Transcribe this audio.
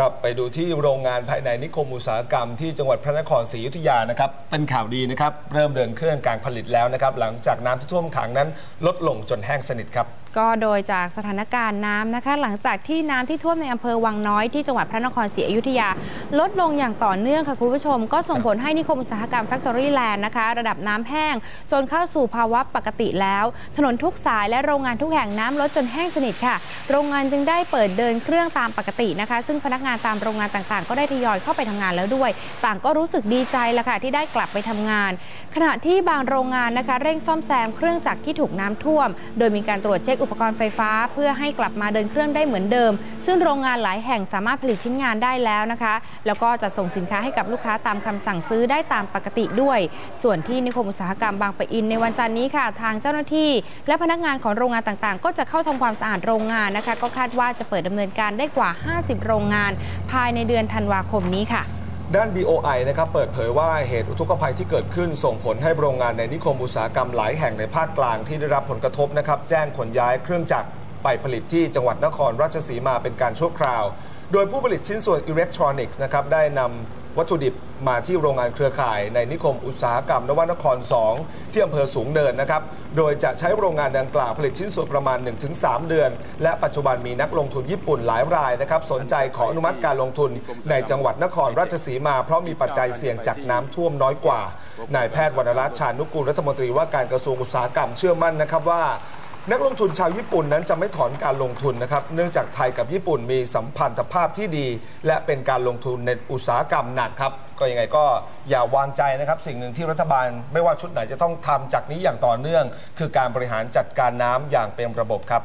ครับไปดูที่โรงงานภายในนิคมอุตสาหกรรมที่จังหวัดพระนครศรีอยุธยานะครับเป็นข่าวดีนะครับ เริ่มเดินเครื่องการผลิตแล้วนะครับ หลังจากน้ำที่ท่วมขังนั้นลดลงจนแห้งสนิทครับก็โดยจากสถานการณ์น้ำนะคะ หลังจากที่น้ำที่ท่วมในอำเภอวังน้อยที่จังหวัดพระนครศรีอยุธยา ลดลงอย่างต่อเนื่องค่ะคุณผู้ชม ก็ส่งผลให้นิคมอุตสาหกรรมแฟคทอรี่แลนด์นะคะ ระดับน้ำแห้ง จนเข้าสู่ภาวะปกติแล้ว ถนนทุกสายและโรงงานทุกแห่งน้ำลดจนแห้งสนิทค่ะ โรงงานจึงได้เปิดเดินเครื่องตามปกตินะคะ ซึ่งพนักงานตามโรงงานต่างๆ ก็ได้ทยอยเข้าไปทำงานแล้วด้วย ต่างก็รู้สึกดีใจละค่ะที่ได้กลับไปทำงาน ขณะที่บางโรงงานนะคะ เร่งซ่อมแซมเครื่องจักรที่ถูกน้ำท่วม โดยมีการตรวจเช็คอุปกรณ์ไฟฟ้า เพื่อให้กลับมาเดินเครื่องได้เหมือนเดิม ซึ่งโรงงานหลายแห่งสามารถผลิตชิ้นงานได้แล้วนะคะ แล้วก็จะส่งสินค้าให้กับลูกค้าตามคำสั่งซื้อได้ตามปกติด้วย ส่วนที่นิคมอุตสาหกรรมบางปะอินในวันจันทร์นี้ค่ะ ทางเจ้าหน้าที่ และพนักงานของโรงงานต่างๆ ก็จะเข้าทำความสะอาดโรงงานนะคะ ก็คาดว่าจะเปิดดำเนินการได้กว่า 50 โรงงาน ภายในเดือนธันวาคมนี้ค่ะ ด้าน BOI นะครับเปิดเผยว่าเหตุอุทกภัยที่เกิดขึ้นส่งผลให้โรงงานในนิคมอุตสาหกรรมหลายแห่งในภาคกลางที่ได้รับผลกระทบนะครับแจ้งขนย้ายเครื่องจักรไปผลิตที่จังหวัดนครราชสีมาเป็นการชั่วคราว โดยผู้ผลิตชิ้นส่วนอิเล็กทรอนิกส์นะครับได้นำ วัตถุดิบมาที่โรงงานเครือข่ายในนิคมอุตสาหกรรมนวนคร 2 ที่อำเภอสูงเนินนะครับ โดยจะใช้โรงงานดังกล่าวผลิตชิ้นส่วนประมาณ 1-3 เดือน และปัจจุบันมีนักลงทุนญี่ปุ่นหลายรายนะครับ สนใจขออนุมัติการลงทุนในจังหวัดนครราชสีมา เพราะมีปัจจัยเสี่ยงจากน้ำท่วมน้อยกว่านายแพทย์วรรณรัตน์ชานุกูลรัฐมนตรีว่าการกระทรวงอุตสาหกรรมเชื่อมั่นนะครับว่า นักลงทุนชาวญี่ปุ่นนั้นจะไม่ถอนการลงทุนนะครับ เนื่องจากไทยกับญี่ปุ่นมีสัมพันธภาพที่ดี และเป็นการลงทุนในอุตสาหกรรมหนักครับ ก็ยังไงก็อย่าวางใจนะครับ สิ่งหนึ่งที่รัฐบาลไม่ว่าชุดไหนจะต้องทำจากนี้อย่างต่อเนื่อง คือการบริหารจัดการน้ำอย่างเป็นระบบครับ